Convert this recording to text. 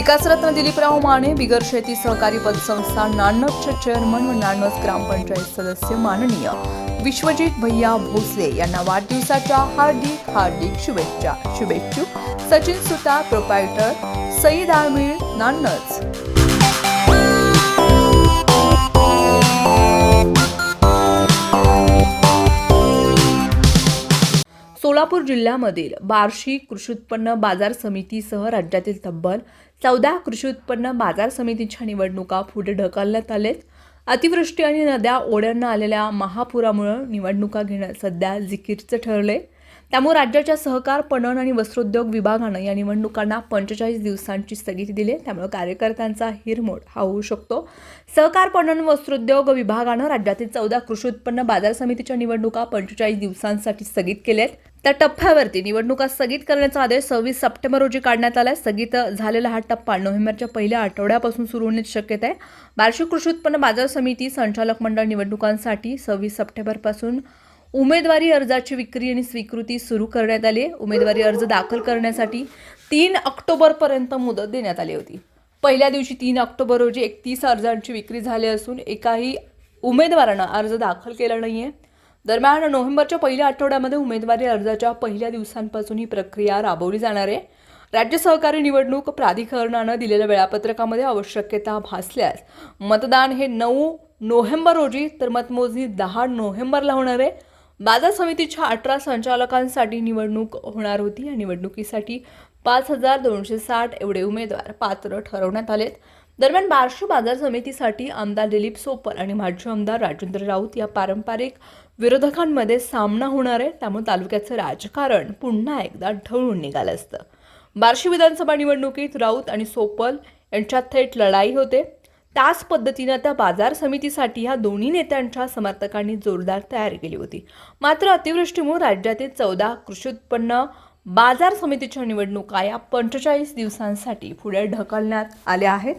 विकासरत्न दिलीपराव माने बिगर शेती सहकारी पतसंस्था नानकचे चेअरमन व नानस ग्रामपंचायत सदस्य माननीय. विश्वजित भैया भोसले यांना वाढदिवसाच्या हार्दिक हार्दिक शुभेच्छा. शुभेच्छुक सचिन सुतार प्रोपायटर सईद आमिर नानच. सोलापूर जिल्ह्यामधील बार्शी कृषी उत्पन्न बाजार समितीसह राज्यातील तब्बल चौदा कृषी उत्पन्न बाजार समितीच्या निवडणुका पुढे ढकलण्यात आलेत. अतिवृष्टी आणि नद्या ओढ्यांना आलेल्या महापुरामुळं निवडणुका घेणं सध्या जिकीरचं ठरले त्यामुळे राज्याच्या सहकार पणन आणि वस्त्रोद्योग विभागानं या निवडणुकांना पंचेचाळीस दिवसांची स्थगिती दिली आहे. त्यामुळे कार्यकर्त्यांचा हिरमोड हा होऊ शकतो. सहकार पणन वस्त्रोद्योग विभागानं राज्यातील चौदा कृषी उत्पन्न बाजार समितीच्या निवडणुका पंचेचाळीस दिवसांसाठी स्थगित केल्या आहेत त्या टप्प्यावरती निवडणुका स्थगित करण्याचा आदेश सव्वीस सप्टेंबर रोजी काढण्यात आला आहे स्थगित झालेला हा टप्पा नोव्हेंबरच्या पहिल्या आठवड्यापासून सुरू होण्याची शक्यता आहे. वार्षिक कृषी उत्पन्न बाजार समिती संचालक मंडळ निवडणुकांसाठी सव्वीस सप्टेंबरपासून उमेदवारी अर्जाची विक्री आणि स्वीकृती सुरू करण्यात आली आहे. उमेदवारी अर्ज दाखल करण्यासाठी तीन ऑक्टोबरपर्यंत मुदत देण्यात आली होती. पहिल्या दिवशी तीन ऑक्टोबर रोजी एकतीस अर्जांची विक्री झाली असून एकाही उमेदवारानं अर्ज दाखल केला नाही आहे दरम्यान नोव्हेंबरच्या पहिल्या आठवड्यामध्ये उमेदवारी अर्जाच्या पहिल्या दिवसांपासून ही प्रक्रिया राबवली जाणार आहे. राज्य सहकारी निवडणूक प्राधिकरणानं दिलेल्या वेळापत्रकामध्ये आवश्यकता भासल्यास मतदान हे नऊ नोव्हेंबर रोजी तर मतमोजणी दहा नोव्हेंबरला होणार आहे. बाजार समितीच्या अठरा संचालकांसाठी निवडणूक होणार होती. या निवडणुकीसाठी पाच हजार दोनशे साठ एवढे उमेदवार पात्र ठरवण्यात आलेत. दरम्यान बार्शी बाजार समितीसाठी आमदार दिलीप सोपल आणि माजी आमदार राजेंद्र राऊत या पारंपरिक विरोधकांमध्ये सामना होणार आहे. त्यामुळे तालुक्याचं राजकारण पुन्हा एकदा ढवळून निघालं असतं. बार्शी विधानसभा निवडणुकीत राऊत आणि सोपल यांच्यात थेट लढाई होते. त्याच पद्धतीनं त्या बाजार समितीसाठी या दोन्ही नेत्यांच्या समर्थकांनी जोरदार तयारी केली होती. मात्र अतिवृष्टीमुळे राज्यातील चौदा कृषी उत्पन्न बाजार समितीच्या निवडणुका या पंचेचाळीस दिवसांसाठी पुढे ढकलण्यात आल्या आहेत.